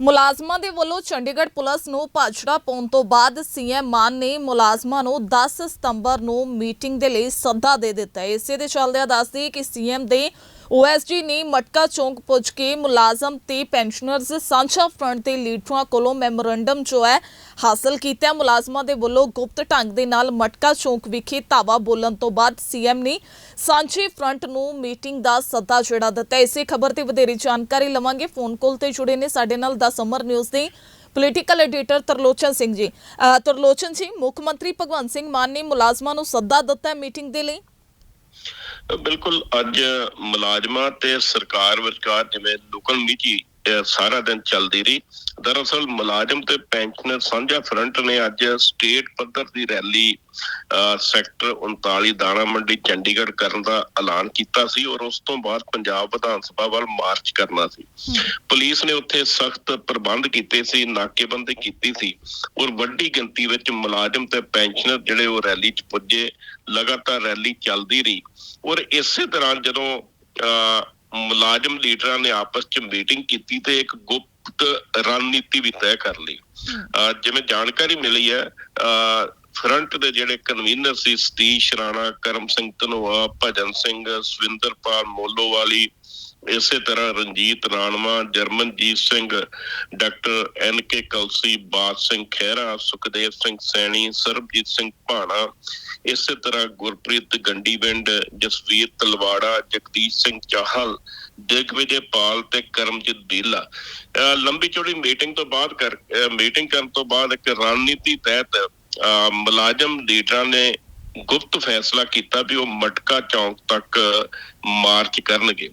ਮੁਲਾਜ਼ਮਾਂ ਦੇ ਵੱਲੋਂ ਚੰਡੀਗੜ੍ਹ ਪੁਲਿਸ ਨੂੰ ਭਾਜੜਾ ਪਾਉਣ ਤੋਂ ਬਾਅਦ ਸੀਐਮ ਮਾਨ ਨੇ ਮੁਲਾਜ਼ਮਾਂ ਨੂੰ 10 ਸਤੰਬਰ ਨੂੰ ਮੀਟਿੰਗ ਦੇ ਲਈ ਸੱਦਾ ਦੇ ਦਿੱਤਾ। ਹੈ ਇਸੇ ਦੇ ਚੱਲਦਿਆਂ ਦੱਸਦੀ ਕਿ ਸੀਐਮ ਦੇ ਓਐਸਜੀ ਨੇ ਮਟਕਾ ਚੌਂਕ ਪੁੱਜ ਕੇ ਮੁਲਾਜ਼ਮ ਤੇ ਪੈਨਸ਼ਨਰਜ਼ ਸਾਂਝਾ ਫਰੰਟ ਦੇ ਲੀਡਰਾਂ ਕੋਲੋਂ ਮੈਮੋਰੰਡਮ ਜੋ ਹੈ ਹਾਸਲ ਕੀਤਾ ਮੁਲਾਜ਼ਮਾਂ ਦੇ ਵੱਲੋਂ ਗੁਪਤ ਢੰਗ ਦੇ ਨਾਲ ਮਟਕਾ ਚੌਂਕ ਵਿਖੇ ਧਾਵਾ ਬੋਲਣ ਤੋਂ ਬਾਅਦ ਸੀਐਮ ਨੇ ਸਾਂਝੇ ਫਰੰਟ ਨੂੰ ਮੀਟਿੰਗ ਦਾ ਸੱਦਾ ਜਿਹੜਾ ਦਿੱਤਾ ਇਸੇ ਖਬਰ ਤੇ ਵਧੇਰੇ ਜਾਣਕਾਰੀ ਲਵਾਂਗੇ। ਫੋਨ ਕਾਲ ਤੇ ਜੁੜੇ ਨੇ ਸਾਡੇ ਨਾਲ ਦਾ ਸਮਰ ਨਿਊਜ਼ ਦੇ ਪੋਲੀਟੀਕਲ ਐਡੀਟਰ ਤਰਲੋਚਨ ਸਿੰਘ ਜੀ। ਤਰਲੋਚਨ ਜੀ, ਮੁੱਖ ਮੰਤਰੀ ਭਗਵੰਤ ਸਿੰਘ ਮਾਨ ਨੇ ਮੁਲਾਜ਼ਮਾਂ ਨੂੰ ਸੱਦਾ ਦਿੱਤਾ ਮੀਟਿੰਗ ਦੇ ਲਈ। ਬਿਲਕੁਲ ਅੱਜ ਮੁਲਾਜ਼ਮਾਂ ਤੇ ਸਰਕਾਰ ਵਿਚਕਾਰ ਜਿਵੇਂ ਲੁਕਣ ਮਿਚੀ ਸਾਰਾ ਦਿਨ ਚੱਲਦੀ ਰਹੀ। ਦਰਅਸਲ ਮੁਲਾਜ਼ਮ ਤੇ ਪੈਨਸ਼ਨਰ ਸਾਂਝਾ ਫਰੰਟ ਨੇ ਅੱਜ ਸਟੇਟ ਪੱਧਰ ਦੀ ਰੈਲੀ ਸੈਕਟਰ 39 ਦਾਣਾ ਮੰਡੀ ਚੰਡੀਗੜ੍ਹ ਕਰਨ ਦਾ ਐਲਾਨ ਕੀਤਾ ਸੀ ਔਰ ਉਸ ਤੋਂ ਬਾਅਦ ਪੰਜਾਬ ਵਿਧਾਨ ਸਭਾ ਵੱਲ ਮਾਰਚ ਕਰਨਾ ਸੀ। ਪੁਲਿਸ ਨੇ ਉੱਥੇ ਸਖਤ ਪ੍ਰਬੰਧ ਕੀਤੇ ਸੀ ਨਾਕੇਬੰਦੀ ਕੀਤੀ ਸੀ ਔਰ ਵੱਡੀ ਗਿਣਤੀ ਵਿੱਚ ਮੁਲਾਜ਼ਮ ਤੇ ਪੈਨਸ਼ਨਰ ਜਿਹੜੇ ਉਹ ਰੈਲੀ 'ਚ ਪੁੱਜੇ ਲਗਾਤਾਰ ਰੈਲੀ ਚੱਲਦੀ ਰਹੀ। ਔਰ ਇਸੇ ਦੌਰਾਨ ਜਦੋਂ ਮੁਲਾਜ਼ਮ ਲੀਡਰਾਂ ਨੇ ਆਪਸ 'ਚ ਮੀਟਿੰਗ ਕੀਤੀ ਤੇ ਇੱਕ ਗੁਪਤ ਰਣਨੀਤੀ ਵੀ ਤੈਅ ਕਰ ਲਈ। ਜਿਵੇਂ ਜਾਣਕਾਰੀ ਮਿਲੀ ਹੈ ਫਰੰਟ ਦੇ ਜਿਹੜੇ ਕਨਵੀਨਰ ਸੀ ਸਤੀਸ਼ ਰਾਣਾ ਕਰਮ ਸਿੰਘ ਧਨੋਆ ਭਜਨ ਸਿੰਘ ਸਵਿੰਦਰਪਾਲ ਮੋਲੋਵਾਲੀ ਇਸੇ ਤਰ੍ਹਾਂ Ranjit Ranwa, Jarmanjit Singh, doctor N K Kalsi, Baad Singh Khaira, Sukhdev Singh Saini, Sarabjit Singh ਭਾਣਾ, ਇਸੇ ਤਰ੍ਹਾਂ ਗੁਰਪ੍ਰੀਤ ਗੰਡੀਵਿੰਡ, ਜਸਵੀਰ ਤਲਵਾੜਾ, ਜਗਦੀਸ਼ ਸਿੰਘ ਚਾਹਲ ਦਿਗਵਿਜੇ ਪਾਲ ਤੇ ਕਰਮਜੀਤ ਦੀਲਾ ਲੰਬੀ ਚੌੜੀ ਮੀਟਿੰਗ ਤੋਂ ਬਾਅਦ ਕਰ ਮੀਟਿੰਗ ਕਰਨ ਤੋਂ ਬਾਅਦ ਇੱਕ ਰਣਨੀਤੀ ਤਹਿਤ ਅਹ ਮੁਲਾਜ਼ਮ ਲੀਡਰਾਂ ਨੇ ਗੁਪਤ ਫੈਸਲਾ ਕੀਤਾ ਵੀ ਉਹ ਮਟਕਾ ਚੌਂਕ ਤੱਕ ਮਾਰਚ ਕਰਨਗੇ।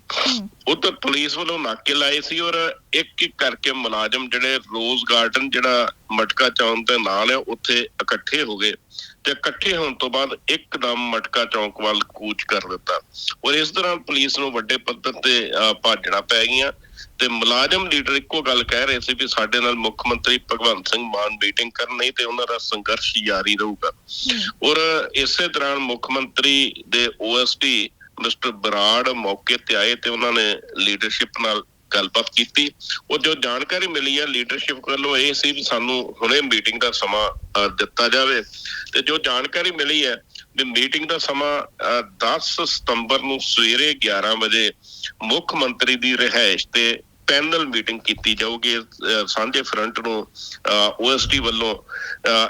ਉਧਰ ਪੁਲਿਸ ਵੱਲੋਂ ਨਾਕੇ ਲਾਏ ਸੀ ਔਰ ਇੱਕ ਇੱਕ ਕਰਕੇ ਮੁਲਾਜ਼ਮ ਜਿਹੜੇ ਰੋਜ਼ ਗਾਰਡਨ ਜਿਹੜਾ ਮਟਕਾ ਚੌਂਕ ਦੇ ਨਾਲ ਹੈ ਉੱਥੇ ਇਕੱਠੇ ਹੋ ਗਏ ਤੇ ਇਕੱਠੇ ਹੋਣ ਤੋਂ ਬਾਅਦ ਇੱਕਦਮ ਮਟਕਾ ਚੌਂਕ ਵੱਲ ਕੂਚ ਕਰ ਦਿੱਤਾ। ਔਰ ਇਸ ਦੌਰਾਨ ਪੁਲਿਸ ਨੂੰ ਵੱਡੇ ਪੱਧਰ ਤੇ ਭਾਜੜਾਂ ਪੈ ਗਈਆਂ ਤੇ ਮੁਲਾਜ਼ਮ ਲੀਡਰ ਇੱਕੋ ਗੱਲ ਕਹਿ ਰਹੇ ਸੀ ਵੀ ਸਾਡੇ ਨਾਲ ਮੁੱਖ ਮੰਤਰੀ ਭਗਵੰਤ ਸਿੰਘ ਮਾਨ ਮੀਟਿੰਗ ਕਰਨ ਨਹੀਂ ਤੇ ਉਹਨਾਂ ਦਾ ਸੰਘਰਸ਼ ਜਾਰੀ ਰਹੂਗਾ। ਔਰ ਇਸੇ ਦੌਰਾਨ ਮੁੱਖ ਮੰਤਰੀ ਦੇ ਓਐਸਡੀ ਮਿਸਟਰ ਬਰਾੜ ਮੌਕੇ ਤੇ ਆਏ ਤੇ ਉਹਨਾਂ ਨੇ ਲੀਡਰਸ਼ਿਪ ਨਾਲ ਗੱਲਬਾਤ ਕੀਤੀ। ਉਹ ਜੋ ਜਾਣਕਾਰੀ ਮਿਲੀ ਹੈ ਲੀਡਰਸ਼ਿਪ ਵੱਲੋਂ ਇਹ ਸੀ ਵੀ ਸਾਨੂੰ ਹੁਣੇ ਮੀਟਿੰਗ ਦਾ ਸਮਾਂ ਦਿੱਤਾ ਜਾਵੇ। ਤੇ ਜੋ ਜਾਣਕਾਰੀ ਮਿਲੀ ਹੈ ਵੀ ਮੀਟਿੰਗ ਦਾ ਸਮਾਂ ਅਹ, 10 ਸਤੰਬਰ ਨੂੰ ਸਵੇਰੇ 11 ਵਜੇ ਮੁੱਖ ਮੰਤਰੀ ਦੀ ਰਿਹਾਇਸ਼ ਤੇ ਪੈਨਲ ਮੀਟਿੰਗ ਕੀਤੀ ਜਾਊਗੀ। ਸਾਂਝੇ ਫਰੰਟ ਨੂੰ ਓਐਸਡੀ ਵੱਲੋਂ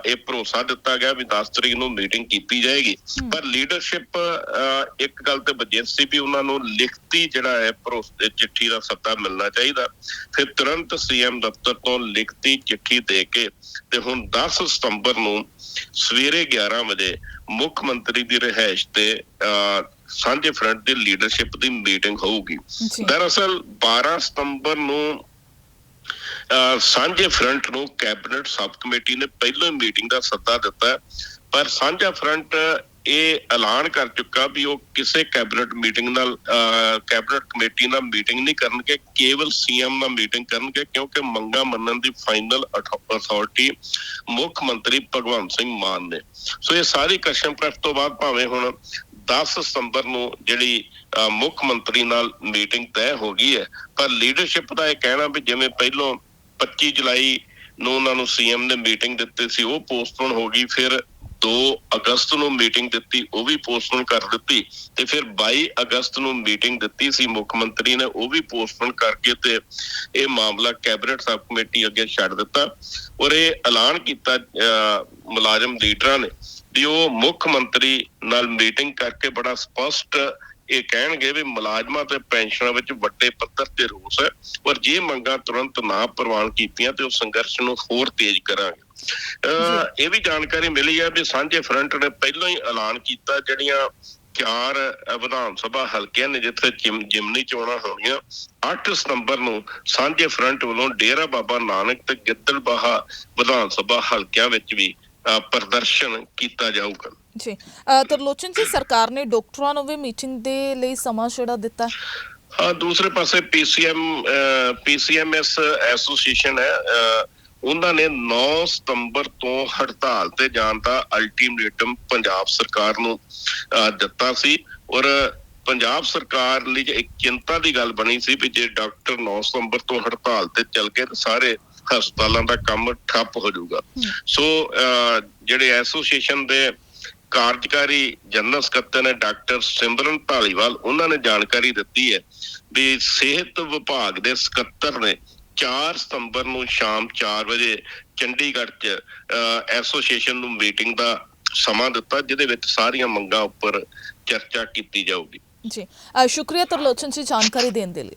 ਇਹ ਭਰੋਸਾ ਦਿੱਤਾ ਗਿਆ ਵੀ 10 ਤਰੀਕ ਨੂੰ ਮੀਟਿੰਗ ਕੀਤੀ ਜਾਏਗੀ। ਪਰ ਲੀਡਰਸ਼ਿਪ ਇੱਕ ਗੱਲ ਤੇ ਬਜੇਤ ਸੀ ਵੀ ਉਹਨਾਂ ਨੂੰ ਲਿਖਤੀ ਜਿਹੜਾ ਹੈ ਭਰੋਸੇ ਚਿੱਠੀ ਦਾ ਸੱਦਾ ਮਿਲਣਾ ਚਾਹੀਦਾ। ਫਿਰ ਤੁਰੰਤ ਸੀਐਮ ਦਫ਼ਤਰ ਤੋਂ ਲਿਖਤੀ ਚਿੱਠੀ ਦੇ ਕੇ ਤੇ ਹੁਣ 10 ਸਤੰਬਰ ਨੂੰ ਸਵੇਰੇ 11 ਵਜੇ ਮੁੱਖ ਮੰਤਰੀ ਦੀ ਰਿਹਾਇਸ਼ ਤੇ ਸਾਂਝੇ ਫਰੰਟ ਦੀ ਲੀਡਰਸ਼ਿਪ ਦੀ ਮੀਟਿੰਗ ਹੋਊਗੀ ਦਰਅਸਲ 12 ਸਤੰਬਰ ਨੂੰ ਸਾਂਝੇ ਫਰੰਟ ਨੂੰ ਕੈਬਨਿਟ ਸਬ ਕਮੇਟੀ ਨੇ ਪਹਿਲਾਂ ਹੀ ਮੀਟਿੰਗ ਦਾ ਸੱਦਾ ਦਿੱਤਾ। ਪਰ ਸਾਂਝਾ ਫਰੰਟ ਇਹ ਐਲਾਨ ਕਰ ਚੁੱਕਾ ਵੀ ਉਹ ਕਿਸੇ ਕੈਬਨਿਟ ਮੀਟਿੰਗ ਨਾਲ ਅਹ, ਕੈਬਨਿਟ ਕਮੇਟੀ ਨਾਲ ਮੀਟਿੰਗ ਨਹੀਂ ਕਰਨਗੇ ਕੇਵਲ ਸੀਐਮ ਨਾਲ ਮੀਟਿੰਗ ਕਰਨਗੇ ਕਿਉਂਕਿ ਮੰਗਾ ਮੰਨਣ ਦੀ ਫਾਈਨਲ ਅਥਾਰਟੀ ਮੁੱਖ ਮੰਤਰੀ ਭਗਵੰਤ ਸਿੰਘ ਮਾਨ ਨੇ। ਸੋ ਇਹ ਸਾਰੀ ਕਸ਼ਮਕਸ਼ ਤੋਂ ਬਾਅਦ ਭਾਵੇਂ ਹੁਣ 10 ਸਤੰਬਰ ਨੂੰ ਜਿਹੜੀ ਅਹ, ਮੁੱਖ ਮੰਤਰੀ ਨਾਲ ਮੀਟਿੰਗ ਤੈਅ ਹੋ ਗਈ ਹੈ ਪਰ ਲੀਡਰਸ਼ਿਪ ਦਾ ਇਹ ਕਹਿਣਾ ਵੀ ਜਿਵੇਂ ਪਹਿਲੋਂ 25 ਜੁਲਾਈ ਨੂੰ ਉਹਨਾਂ ਨੂੰ ਸੀਐਮ ਨੇ ਮੀਟਿੰਗ ਦਿੱਤੀ ਸੀ ਉਹ ਪੋਸਟਪੋਨ ਹੋ ਗਈ ਫਿਰ 2 ਅਗਸਤ ਨੂੰ ਮੀਟਿੰਗ ਦਿੱਤੀ ਉਹ ਵੀ ਪੋਸਟਪੋਨ ਕਰ ਦਿੱਤੀ ਤੇ ਫਿਰ 22 ਅਗਸਤ ਨੂੰ ਮੀਟਿੰਗ ਦਿੱਤੀ ਸੀ ਮੁੱਖ ਮੰਤਰੀ ਨੇ ਉਹ ਵੀ ਪੋਸਟਪੋਨ ਕਰਕੇ ਤੇ ਇਹ ਮਾਮਲਾ ਕੈਬਨਿਟ ਸਬ ਕਮੇਟੀ ਅੱਗੇ ਛੱਡ ਦਿੱਤਾ ਔਰ ਇਹ ਐਲਾਨ ਕੀਤਾ ਅਹ, ਮੁਲਾਜ਼ਮ ਲੀਡਰਾਂ ਨੇ ਵੀ ਉਹ ਮੁੱਖ ਮੰਤਰੀ ਨਾਲ ਮੀਟਿੰਗ ਕਰਕੇ ਬੜਾ ਸਪਸ਼ਟ ਇਹ ਕਹਿਣਗੇ ਵੀ ਮੁਲਾਜ਼ਮਾਂ ਤੇ ਪੈਨਸ਼ਨਾਂ ਵਿੱਚ ਵੱਡੇ ਪੱਧਰ ਤੇ ਰੋਸ ਹੈ ਔਰ ਜੇ ਮੰਗਾਂ ਤੁਰੰਤ ਨਾ ਪ੍ਰਵਾਨ ਕੀਤੀਆਂ ਤੇ ਉਹ ਸੰਘਰਸ਼ ਨੂੰ ਹੋਰ ਤੇਜ਼ ਕਰਾਂਗੇ। ਇਹ ਵੀ ਜਾਣਕਾਰੀ ਮਿਲੀ ਹੈ ਵੀ ਸਾਂਝੇ ਫਰੰਟ ਨੇ ਪਹਿਲਾਂ ਹੀ ਐਲਾਨ ਕੀਤਾ ਜਿਹੜੀਆਂ ਚਾਰ ਵਿਧਾਨ ਸਭਾ ਹਲਕਿਆਂ ਨੇ ਜਿੱਥੇ ਜਿਮ ਜਿਮਨੀ ਚੋਣਾਂ ਹੋਣੀਆਂ 8 ਸਤੰਬਰ ਨੂੰ ਸਾਂਝੇ ਫਰੰਟ ਵੱਲੋਂ ਡੇਰਾ ਬਾਬਾ ਨਾਨਕ ਤੇ ਗਿੱਦੜਬਾਹਾ ਵਿਧਾਨ ਸਭਾ ਹਲਕਿਆਂ ਵਿੱਚ ਵੀ ਪ੍ਰਦਰਸ਼ਨ ਕੀਤਾ ਜਾਊਗਾ। ਜੀ। ਤਰਲੋਚਨ ਜੀ ਸਰਕਾਰ ਨੇ ਡਾਕਟਰਾਂ ਨੂੰ ਵੀ ਮੀਟਿੰਗ ਦੇ ਲਈ ਸਮਾਂ ਛੇੜਾ ਦਿੱਤਾ? ਹੈ। ਦੂਸਰੇ ਪਾਸੇ ਪੀਸੀਐਮ ਪੀਸੀਐਮਐਸ ਐਸੋਸੀਏਸ਼ਨ ਹੈ ਉਹਨਾਂ ਨੇ 9 ਸਤੰਬਰ ਤੋਂ ਹੜਤਾਲ ਤੇ ਜਾਣ ਦਾ ਅਲਟੀਮੇਟਮ ਪੰਜਾਬ ਸਰਕਾਰ ਨੂੰ ਦਿੱਤਾ ਸੀ। ਔਰ ਪੰਜਾਬ ਸਰਕਾਰ ਲਈ ਇੱਕ ਚਿੰਤਾ ਦੀ ਗੱਲ ਬਣੀ ਸੀ ਵੀ ਜੇ ਡਾਕਟਰ 9 ਸਤੰਬਰ ਤੋਂ ਹੜਤਾਲ ਤੇ ਚੱਲ ਗਏ ਤਾਂ ਸਾਰੇ ਹਸਪਤਾਲਾਂ ਦਾ ਕੰਮ ਠੱਪ ਹੋ ਜਾਊਗਾ। ਸੋ ਜਿਹੜੇ ਐਸੋਸੀਏਸ਼ਨ ਦੇ ਕਾਰਜਕਾਰੀ ਜਨਰਲ ਸਕੱਤਰ ਨੇ ਡਾਕਟਰ ਸਿਮਰਨ ਢਾਲੀਵਾਲ ਉਹਨਾਂ ਨੇ ਜਾਣਕਾਰੀ ਦਿੱਤੀ ਹੈ ਵੀ ਸਿਹਤ ਵਿਭਾਗ ਦੇ ਸਕੱਤਰ ਨੇ 4 ਸਤੰਬਰ ਨੂੰ ਸ਼ਾਮ 4 ਵਜੇ ਚੰਡੀਗੜ੍ਹ 'ਚ ਅਹ, ਐਸੋਸੀਏਸ਼ਨ ਨੂੰ ਮੀਟਿੰਗ ਦਾ ਸਮਾਂ ਦਿੱਤਾ ਜਿਹਦੇ ਵਿੱਚ ਸਾਰੀਆਂ ਮੰਗਾਂ ਉੱਪਰ ਚਰਚਾ ਕੀਤੀ ਜਾਊਗੀ। ਜੀ। ਸ਼ੁਕਰੀਆ ਤਰਲੋਚਨ ਜੀ ਜਾਣਕਾਰੀ ਦੇਣ ਦੇ ਲਈ।